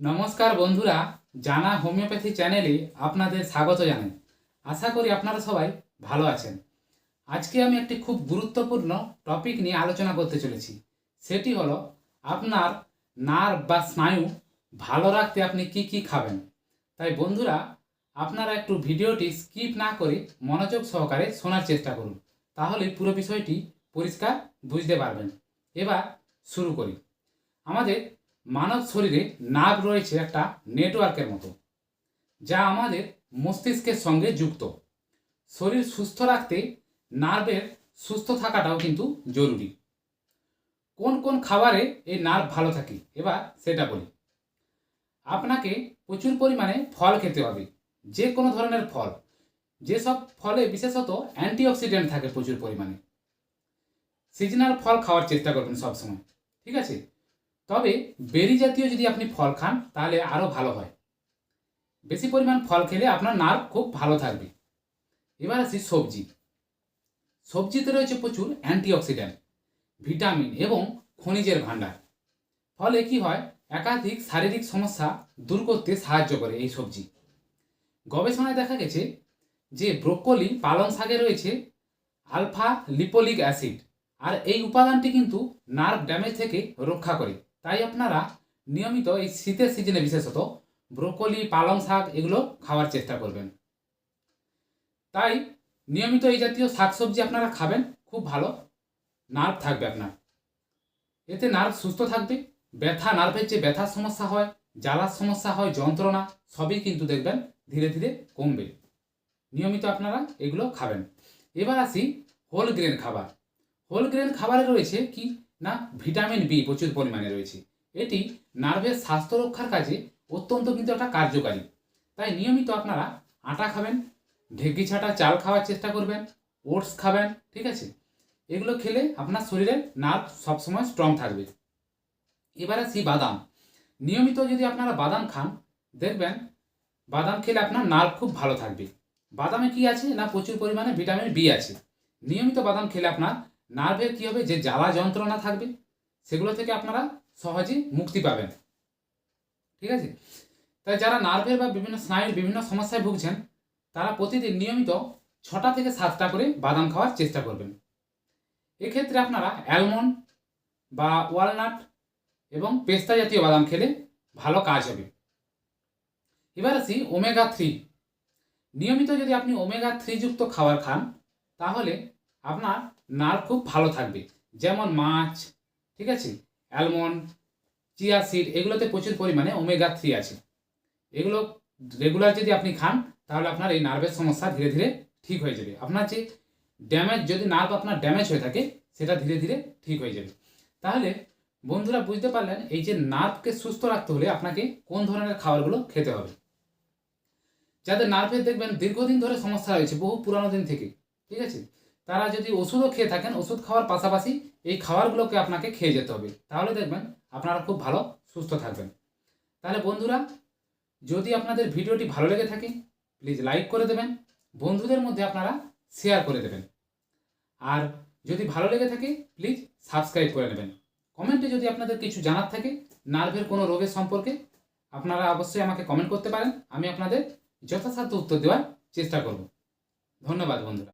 নমস্কার বন্ধুরা, জানা হোমিওপ্যাথি চ্যানেলে আপনাদের স্বাগত জানাই। আশা করি আপনারা সবাই ভালো আছেন। আজকে আমি একটি খুব গুরুত্বপূর্ণ টপিক নিয়ে আলোচনা করতে চলেছি। সেটি হলো, আপনার নার্ভ বা স্নায়ু ভালো রাখতে আপনি কি কি খাবেন? তাই বন্ধুরা, আপনারা একটু ভিডিওটি স্কিপ না করে মনোযোগ সহকারে শোনার চেষ্টা করুন, তাহলে পুরো বিষয়টি পরিষ্কার বুঝতে পারবেন। এবার শুরু করি। আমাদের মানব শরীরে নার্ভ রয়েছে একটা নেটওয়ার্কের মতো, যা আমাদের মস্তিষ্কের সঙ্গে যুক্ত। শরীর সুস্থ রাখতে নার্ভের সুস্থ থাকাটাও কিন্তু জরুরি। কোন কোন খাবারে এই নার্ভ ভালো থাকে, এবার সেটা বলি। আপনাকে প্রচুর পরিমাণে ফল খেতে হবে, যে কোনো ধরনের ফল। যেসব ফলে বিশেষত অ্যান্টিঅক্সিডেন্ট থাকে প্রচুর পরিমাণে। সিজনাল ফল খাওয়ার চেষ্টা করবেন সবসময়, ঠিক আছে? তবে বেরি জাতীয় যদি আপনি ফল খান, তাহলে আরও ভালো হয়। বেশি পরিমাণ ফল খেলে আপনার নার্ভ খুব ভালো থাকবে। এবার আসি সবজি। সবজিতে রয়েছে প্রচুর অ্যান্টিঅক্সিডেন্ট, ভিটামিন এবং খনিজের ভাণ্ডার। ফলে কি হয়, একাধিক শারীরিক সমস্যা দূর করতে সাহায্য করে এই সবজি। গবেষণায় দেখা গেছে যে ব্রোকলি পালং শাকে রয়েছে আলফা লিপোলিক অ্যাসিড, আর এই উপাদানটি কিন্তু নার্ভ ড্যামেজ থেকে রক্ষা করে। তাই আপনারা নিয়মিত এই শীতের সিজনে বিশেষত ব্রোকলি, পালং শাক এগুলো খাওয়ার চেষ্টা করবেন। তাই নিয়মিত এই জাতীয় শাকসবজি আপনারা খাবেন, খুব ভালো। নার্ভ থাকবে আপনার। এতে নার্ভ সুস্থ থাকবে, ব্যথা, নার্ভের যে ব্যথার সমস্যা হয়, জ্বালার সমস্যা হয়, যন্ত্রণা, সবই কিন্তু দেখবেন ধীরে ধীরে কমবে। নিয়মিত আপনারা এগুলো খাবেন। এবার আসি হোল গ্রেন খাবার। হোল গ্রেন খাবারে রয়েছে কি? না? ভিটামিন বি প্রচুর পরিমাণে রয়েছে। এটি নার্ভের স্বাস্থ্য রক্ষার কাজে অত্যন্ত কিন্তু একটা কার্যকারী। তাই নিয়মিত আপনারা আটা খাবেন, ঢেকি ছাটা, চাল খাওয়ার চেষ্টা করবেন, ওটস খাবেন, ঠিক আছে? এগুলো খেলে আপনার শরীরে নার্ভ সবসময় স্ট্রং থাকবে। এবার আসি বাদাম। নিয়মিত যদি আপনারা বাদাম খান, দেখবেন বাদাম খেলে আপনার নার্ভ খুব ভালো থাকবে। বাদামে কি আছে না প্রচুর পরিমাণে ভিটামিন বি আছে। নিয়মিত বাদাম খেলে আপনার নার্ভের কী হবে? যে জ্বালা যন্ত্রণা থাকবে, সেগুলো থেকে আপনারা সহজেই মুক্তি পাবেন। ঠিক আছে? তাই যারা নার্ভের বা বিভিন্ন স্নায়ুর বিভিন্ন সমস্যায় ভুগছেন, তারা প্রতিদিন নিয়মিত ছটা থেকে সাতটা করে বাদাম খাওয়ার চেষ্টা করবেন। এক্ষেত্রে আপনারা অ্যালমন্ড বা ওয়ালনাট এবং পেস্তা জাতীয় বাদাম খেলে ভালো কাজ হবে। এবার আসি ওমেগা থ্রি। নিয়মিত যদি আপনি ওমেগা থ্রি যুক্ত খাবার খান, তাহলে আপনার নার্ভ খুব ভালো থাকবে। যেমন মাছ, ঠিক আছে? অ্যালমন্ড, চিয়া সিড, এগুলোতে প্রচুর পরিমাণে ওমেগা থ্রি আছে। এগুলো রেগুলার যদি আপনি খান, তাহলে আপনার এই নার্ভের সমস্যা ধীরে ধীরে ঠিক হয়ে যাবে। আপনার যে ড্যামেজ, যদি নার্ভ আপনার ড্যামেজ হয়ে থাকে, সেটা ধীরে ধীরে ঠিক হয়ে যাবে। তাহলে বন্ধুরা বুঝতে পারলেন, এই যে নার্ভকে সুস্থ রাখতে হলে আপনাকে কোন ধরনের খাবারগুলো খেতে হবে? যাদের নার্ভের দেখবেন দীর্ঘদিন ধরে সমস্যা রয়েছে, বহু পুরানো দিন থেকে, ঠিক আছে? তারা যদি ওষুধও খেয়ে থাকেন, ওষুধ খাওয়ার পাশাপাশি এই খাবারগুলোকে আপনাকে খেয়ে যেতে হবে। তাহলে দেখবেন আপনারা খুব ভালো, সুস্থ থাকবেন। তাহলে বন্ধুরা, যদি আপনাদের ভিডিওটি ভালো লেগে থাকে প্লিজ লাইক করে দেবেন, বন্ধুদের মধ্যে আপনারা শেয়ার করে দেবেন। আর যদি ভালো লেগে থাকে প্লিজ সাবস্ক্রাইব করে নেবেন। কমেন্টে যদি আপনাদের কিছু জানার থাকে, নার্ভের কোনো রোগের সম্পর্কে, আপনারা অবশ্যই আমাকে কমেন্ট করতে পারেন, আমি আপনাদের যথাসাধ্য উত্তর দেওয়ার চেষ্টা করব। ধন্যবাদ বন্ধুরা।